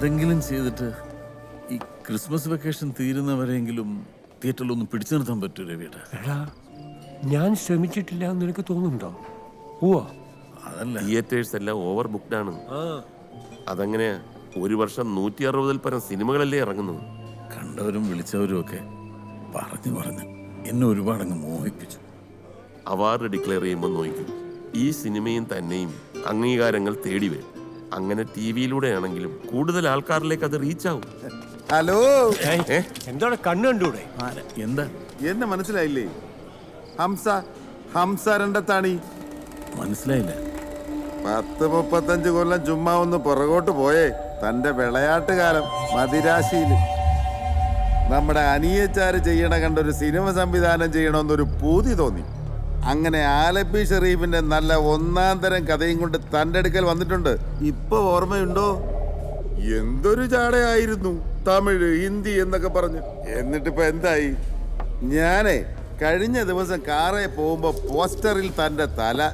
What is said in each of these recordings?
എന്തെങ്കിലും ചെയ്തിട്ട് ഈ ക്രിസ്മസ് വെക്കേഷൻ തീരുന്നവരെങ്കിലും തിയേറ്ററിൽ ഒന്ന് പിടിച്ചു നിർത്താൻ പറ്റൂ രവിയുടെ എടാ ഞാൻ ശ്രമിച്ചിട്ടില്ല എന്ന് നിനക്ക് തോന്നുന്നുണ്ടോ? ഓ അതല്ല. തിയേറ്റേഴ്സ് എല്ലാം ഓവർ ബുക്ക്ഡ് ആണ് അതങ്ങനെ ഒരു വർഷം നൂറ്റി അറുപതിൽ പരം സിനിമകളല്ലേ ഇറങ്ങുന്നത്. കണ്ടവരും വിളിച്ചവരും ഒക്കെ പറഞ്ഞു പറഞ്ഞു എന്നെ ഒരുപാടങ്ങ് മോഹിപ്പിച്ചു. അവാർഡ് ഡിക്ലെയർ ചെയ്യുമ്പോൾ നോക്കും ഈ സിനിമയും തന്നെയും അംഗീകാരങ്ങൾ തേടി വരും. അങ്ങനെ ടി വിയിലൂടെ ആണെങ്കിലും കൂടുതൽ ആൾക്കാരിലേക്ക് അത് റീച്ച് ആവും ഹലോ എന്താണ് കണ്ണ് കണ്ടൂടെ? എന്താ? എന്നെ മനസ്സിലായില്ലേ? ഹംസ ഹംസ രണ്ടത്താണി. മനസ്സിലായില്ല. പത്ത് മുപ്പത്തഞ്ച് കൊല്ലം ചുമ്മാ ഒന്ന് പുറകോട്ട് പോയേ. തന്റെ വിളയാട്ടുകാലം മതിരാശിയിൽ നമ്മുടെ അനിയച്ചാര് ചെയ്യണ കണ്ടൊരു സിനിമ സംവിധാനം ചെയ്യണമെന്നൊരു പൂതി തോന്നി. അങ്ങനെ ആലപ്പി ഷെറീഫിന്റെ നല്ല ഒന്നാം തരം കഥയും കൊണ്ട് തന്റെ അടുക്കൽ വന്നിട്ടുണ്ട്. ഇപ്പൊ ഓർമ്മയുണ്ടോ? എന്തൊരു ചാടയായിരുന്നു. തമിഴ് ഹിന്ദി എന്നൊക്കെ പറഞ്ഞു. എന്നിട്ടിപ്പോ എന്തായി? ഞാനേ കഴിഞ്ഞ ദിവസം കാറേ പോകുമ്പോ പോസ്റ്ററിൽ തന്റെ തല.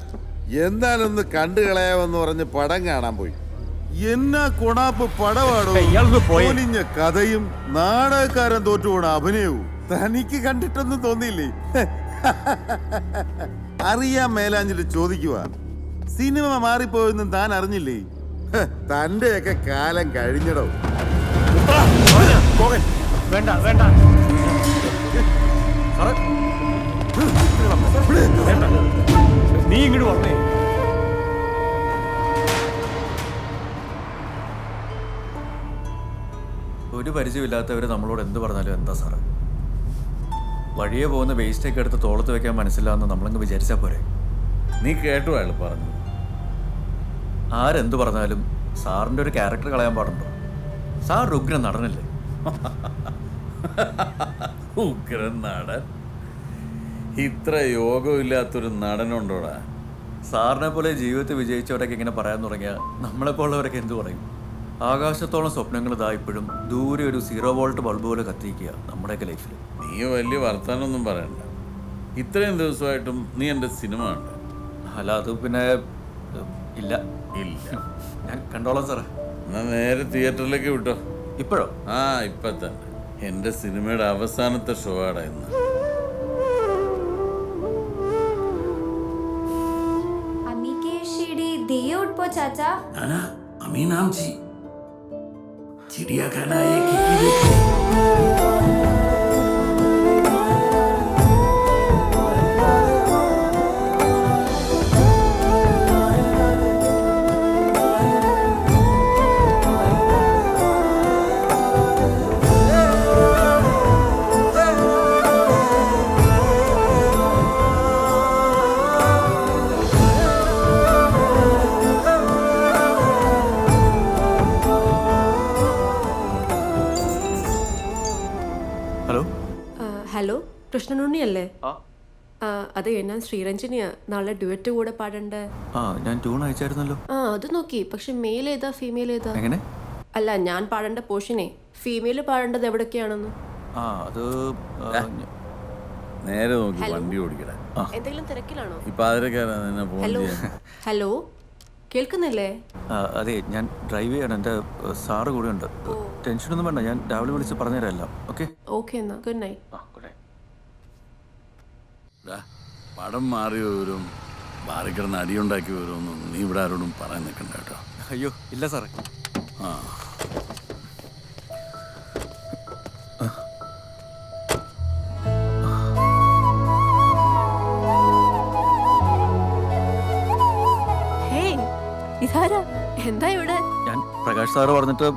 എന്താണെന്ന് കണ്ടു കളയാമെന്ന് പറഞ്ഞ് പടം കാണാൻ പോയി. എന്നാ കൊണാപ്പ് പടവാടോ. പൊലിഞ്ഞ കഥയും നാടകക്കാരൻ തോറ്റുപോണ അഭിനയവും. തനിക്ക് കണ്ടിട്ടൊന്നും തോന്നിയില്ലേ? അറിയാൻ മേലാഞ്ഞിട്ട് ചോദിക്കുക സിനിമ മാറിപ്പോയെന്നും താൻ അറിഞ്ഞില്ലേ? തന്റെയൊക്കെ കാലം കഴിഞ്ഞടോ. വേണ്ട വേണ്ട. നീ ഇങ്ങോട്ട് വന്നേ. ഒരു പരിചയമില്ലാത്തവർ നമ്മളോട് എന്ത് പറഞ്ഞാലും എന്താ സാറ്? വഴിയെ പോകുന്ന വേസ്റ്റൊക്കെ എടുത്ത് തോളത്ത് വെക്കാൻ മനസ്സിലാവുന്ന നമ്മളങ്ങ് വിചാരിച്ചാൽ പോരെ. നീ കേട്ടു അയാൾ പറഞ്ഞു. ആരെന്തു പറഞ്ഞാലും സാറിന്റെ ഒരു ക്യാരക്ടർ കളയാൻ പാടുണ്ടോ? സാർ ഉഗ്രൻ നടനല്ലേ? ഉഗ്രൻ നടൻ? ഇത്ര യോഗമില്ലാത്തൊരു നടനുണ്ടോടാ? സാറിനെ പോലെ ജീവിതത്തിൽ വിജയിച്ചവരൊക്കെ ഇങ്ങനെ പറയാൻ തുടങ്ങിയാൽ നമ്മളെപ്പോലുള്ളവരൊക്കെ എന്തു പറയും? ആകാശത്തോളം സ്വപ്നങ്ങൾ ഇതാ ഇപ്പോഴും ദൂരെ ഒരു സീറോ വോൾട്ട് ബൾബ് പോലെ കത്തിക്കുക നമ്മുടെയൊക്കെ ലൈഫിൽ നീ വലിയ വർത്താനൊന്നും പറയണ്ട ഇത്രയും ദിവസമായിട്ടും നീ എൻ്റെ സിനിമ ഉണ്ട് അല്ല അത് പിന്നെ ഏഹ്, ഇല്ല ഇല്ല ഞാൻ കണ്ടോളാം സാറേ എന്നാ നേരെ തിയേറ്ററിലേക്ക് വിട്ടോ ഇപ്പോഴോ ആ ഇപ്പൊ തന്നെ എൻ്റെ സിനിമയുടെ അവസാനത്തെ ഷോ ആടാ ഇന്ന് अम्मी के शीडी दिए उठ पो चाचा नाना अमी नाम जी চিড়িয়াখানায় কি কি দেখে। ഹലോ കൃഷ്ണനുണ്ണിയല്ലേ? ആ. ആ, അതെ ഞാൻ ശ്രീരഞ്ജനിയാ. നാളെ ഡ്യുവറ്റ് കൂടെ പാടണ്ട? ആ ഞാൻ ട്യൂൺ അയച്ചായിരുന്നല്ലോ. ആ അത് നോക്കി. പക്ഷെ മെയിൽ ഏതാ ഫീമെയിൽ ഏതാ? എങ്ങനെ? അല്ല ഞാൻ പാടേണ്ട പോർഷനെ ഫീമെയിൽ പാടേണ്ടത് എവിടൊക്കെയാണെന്ന്? ആ അത് ആ, ഞ- നേരെ നോക്കി വണ്ടി ഓടിക്കട. എന്തെങ്കിലും തിരക്കിലാണോ? നിന്നെ ഫോൺ ഹലോ? ചെയ്യാൻ? ഹലോ? കേൾക്കുന്നില്ലേ? ആ, അതെ ഞാൻ ഡ്രൈവ് ചെയ്യാണ്. എന്റെ സാറ് കൂടെ ഉണ്ട്. ടെൻഷനൊന്നും വേണ്ട. ഞാൻ രാവിലെ വിളിച്ച് പറഞ്ഞുതരാം എല്ലാം. ഓക്കെ? ഓക്കെ എന്നാ. Good night. പടം മാറി വരും അടി ഉണ്ടാക്കി വരുമെന്നും നീ ഇവിടെ ആരോടും പറയാൻ നിൽക്കണ്ട കേട്ടോ. അയ്യോ ഇല്ല സാറേ. ആ. എന്താ ഇവിടെ? ഞാൻ പ്രകാശ് സാറ് പറഞ്ഞിട്ട്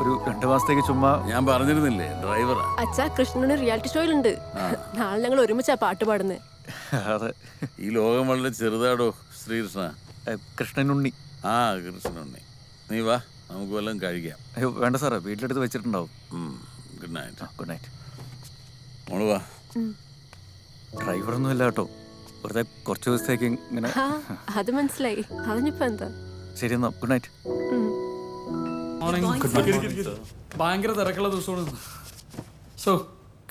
ഒരു രണ്ട് മാസത്തേക്ക് ചുമ്മാ ഞാൻ പറഞ്ഞിരുന്നില്ലേ ഡ്രൈവറാ. അച്ഛാ കൃഷ്ണന് റിയാലിറ്റി ഷോയിലുണ്ട് നാളെ ഞങ്ങൾ ഒരുമിച്ചാ പാട്ട് പാടുന്നത് അതെ. ഈ ലോകം വളരെ ചെറുതാടോ ശ്രീകൃഷ്ണ? കൃഷ്ണനുണ്ണി. ആ കൃഷ്ണനുണ്ണി. നീ വാ നമുക്ക് വല്ലതും കഴിക്കാം. അയ്യോ വേണ്ട സാറേ വീട്ടിലെടുത്ത് വെച്ചിട്ടുണ്ടാവും. ഗുഡ് നൈറ്റ് ഗുഡ് നൈറ്റ് മോൾ വാ. ഡ്രൈവറൊന്നും ഇല്ല കേട്ടോ. വെറുതെ കുറച്ച് ദിവസത്തേക്ക് ഇങ്ങനെ അത് മനസ്സിലായി. അതിനിപ്പോ എന്താ? ശരി എന്നാ ഗുഡ് നൈറ്റ്. ഭയങ്കര തിരക്കുള്ള ദിവസമാണ് so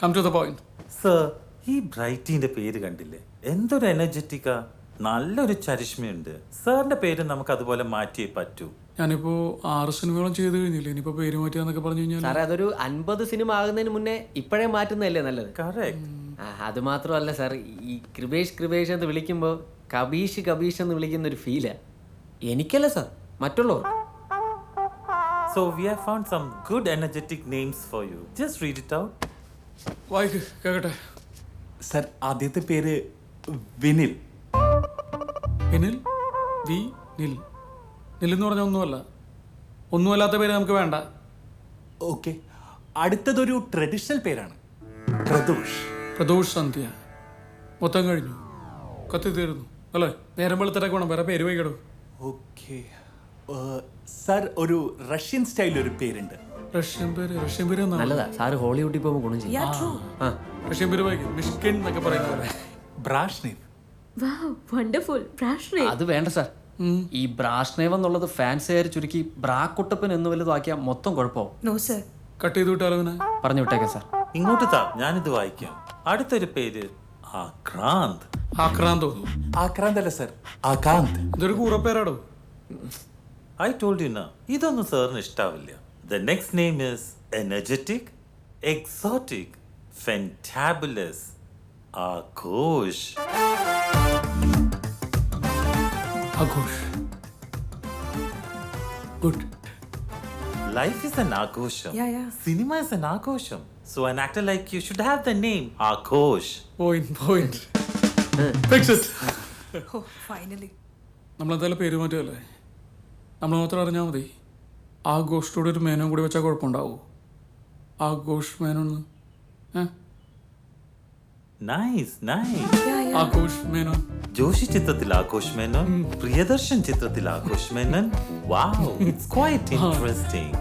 come to the point sir ഈ ബ്രൈറ്റിന്റെ പേര് കണ്ടില്ലേ? എന്തൊരു എനർജറ്റിക്കാ നല്ലൊരു ചരിഷ്മയുണ്ട്. സാറിന്റെ പേര് നമുക്ക് അതുപോലെ മാറ്റിയേ പറ്റൂ. ഞാനിപ്പോ ആറ് സിനിമകളും ചെയ്ത് കഴിഞ്ഞില്ലേ? ഇനിയിപ്പോ പേര് മാറ്റിയാന്നൊക്കെ പറഞ്ഞു കഴിഞ്ഞാൽ സാറേ അതൊരു അൻപത് സിനിമ ആകുന്നതിന് മുന്നേ ഇപ്പഴേ മാറ്റുന്നതല്ലേ നല്ലത്? കറക്റ്റ് ആ, അത് മാത്രമല്ല സാർ ഈ കൃപേഷ് കൃപേഷ് എന്ന് വിളിക്കുമ്പോൾ കബീഷ് കബീഷ് എന്ന് വിളിക്കുന്ന ഒരു ഫീലാ. എനിക്കല്ല സാർ മറ്റുള്ളവർ. So we have found some good energetic names for you just read it out വായിക്ക് കേക്കട്ടെ. സർ ആദ്യത്തെ പേര് വിനിൽ. വിനിൽ? വി? നിൽ. എന്ന് പറഞ്ഞ ഒന്നുമല്ല. ഒന്നുമല്ലാത്ത പേര് നമുക്ക് വേണ്ട. ഓക്കെ. അടുത്തതൊരു ട്രഡീഷണൽ പേരാണ്. പ്രദോഷ്. പ്രദോഷ് സന്ധ്യ. മൊത്തം കഴിഞ്ഞു. കത്തി തീർന്നു. അല്ലേ? നേരം വെളുത്തിട്ടൊക്കെ വേണം. വേറെ പേര് വൈകിടും. ഓക്കെ. സർ ഒരു റഷ്യൻ സ്റ്റൈൽ ഒരു പേരുണ്ട്. റഷ്യൻ പേര് റഷ്യൻ പേര് എന്നാണ്? നല്ലതാ. സാറ് ഹോളിവുഡിൽ പോകുമ്പോൾ ഗുണം ചെയ്യും. ആ. റഷ്യൻ പേര് വായിക്കും. മിഷ്കിൻ എന്നൊക്കെ പറയുന്നത് വണ്ടർഫുൾ അത് വേണ്ട സാർ. ഈ ബ്രാഷ്നേവ് എന്നുള്ളത് ഫാൻസുകാർ ചുരുക്കി ബ്രാക്കുട്ടപ്പൻ എന്ന് വലുതാക്കിയാൽ മൊത്തം കുഴപ്പമാവും. കട്ട് ചെയ്ത് വിട്ടാലോ പിന്നെ പറഞ്ഞു വിട്ടേക്കാം സാർ. ഇങ്ങോട്ട് താ. ഞാനിത് വായിക്കാം. അടുത്തൊരു പേര് ആക്രാന്ത്. ആക്രാന്ത്? ആക്രാന്ത് അല്ല സർ. ആകാന്ത് ഇതൊരു കൂറപ്പേരാടോ? ഐ ടോൾഡ് യു നാ ഇതൊന്നും സാറിന് ഇഷ്ടാവില്ല. The next name is energetic exotic fantabulous Aghosh Aghosh good Life is an ആഘോഷം Cinema is an ആഘോഷം So an actor like you should have the name Aghosh point point fix it നമ്മളെന്തായാലും പേര് മാറ്റുമല്ലേ നമ്മൾ മാത്രം അറിഞ്ഞാൽ മതി. ആഘോഷത്തോടെ ഒരു മേനോം കൂടി വെച്ചാൽ കുഴപ്പമുണ്ടാവോ? ആഘോഷ് മേനോന്ന് ഏ? Nice nice Aghosh Menon. Joshi ചിത്രത്തിൽ ആഘോഷ് മേനോൻ പ്രിയദർശൻ ചിത്രത്തിൽ Aghosh Menon. Wow it's quite interesting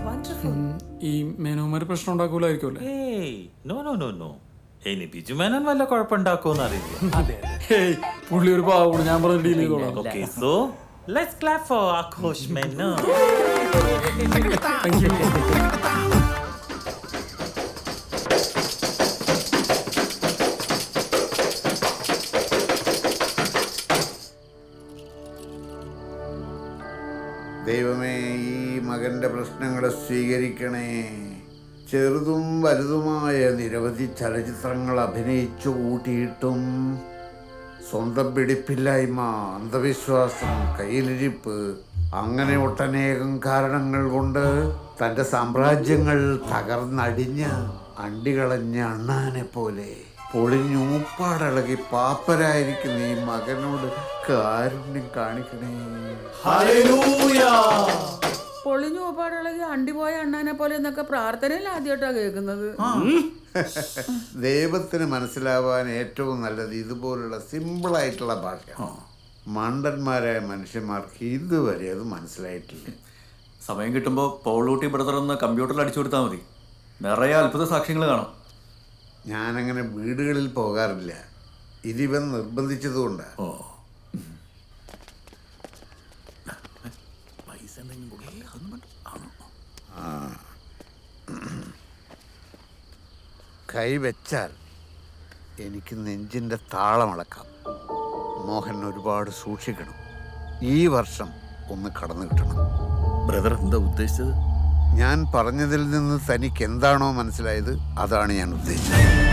ഈ മേനോമാര് പ്രശ്നം ഉണ്ടാക്കൂലായിരിക്കും അല്ലേ ഏയ് നോ നോ നോ നോ ഇനി ബിജു മേനോൻ വല്ല കുഴപ്പമുണ്ടാക്കുമെന്ന് അറിയില്ല. പുള്ളി ഒരു പാവോട് ഞാൻ പറഞ്ഞ ഡീൽ ചെയ്തോളാം. Okay so let's clap for thank you ദൈവമേ ഈ മകന്റെ പ്രശ്നങ്ങളെ സ്വീകരിക്കണേ. ചെറുതും വലുതുമായ നിരവധി ചലച്ചിത്രങ്ങൾ അഭിനയിച്ചു കൂട്ടിയിട്ടും സ്വന്തം പിടിപ്പില്ലായ്മ അന്ധവിശ്വാസം കയ്യിലിരിപ്പ് അങ്ങനെ ഒട്ടനേകം കാരണങ്ങൾ കൊണ്ട് തന്റെ സാമ്രാജ്യങ്ങൾ തകർന്നടിഞ്ഞ് അണ്ടികളഞ്ഞ അണ്ണാനെ പോലെ പൊളിഞ്ഞൂപ്പാടളകി പാപ്പരായിരിക്കുന്ന ഈ മകനോട് കാരുണ്യം കാണിക്കണേ. പൊളിഞ്ഞു പോപ്പാടുകളൊക്കെ അണ്ടിപോയ അണ്ണാനെ പോലെ എന്നൊക്കെ പ്രാർത്ഥനയിൽ ആദ്യമായിട്ടാണ് കേൾക്കുന്നത്. ദൈവത്തിന് മനസ്സിലാവാൻ ഏറ്റവും നല്ലത് ഇതുപോലുള്ള സിമ്പിളായിട്ടുള്ള ഭാഷ മണ്ടന്മാരായ മനുഷ്യന്മാർക്ക് ഇതുവരെ അത് മനസ്സിലായിട്ടില്ല. സമയം കിട്ടുമ്പോൾ പോളൂട്ടി ബ്രദർ ഒന്ന് കമ്പ്യൂട്ടറിൽ അടിച്ചു കൊടുത്താൽ മതി. നിറയെ അത്ഭുത സാക്ഷ്യങ്ങൾ കാണാം. ഞാനങ്ങനെ വീടുകളിൽ പോകാറില്ല. ഇതിവൻ നിർബന്ധിച്ചതുകൊണ്ടാണ് ഓ പൈസ എന്തെങ്കിലും കൊടുക്കല്ലേ അതൊന്നും വേണ്ട ആണോ കൈവച്ചാൽ എനിക്ക് നെഞ്ചിന്റെ താളമളക്കാം മോഹൻ ഒരുപാട് സൂക്ഷിക്കണം. ഈ വർഷം ഒന്ന് കടന്നു കിട്ടണം. ബ്രദർ എന്താ ഉദ്ദേശിച്ചത്? ഞാൻ പറഞ്ഞതിൽ നിന്ന് തനിക്ക് എന്താണോ മനസ്സിലായത് അതാണ് ഞാൻ ഉദ്ദേശിച്ചത്.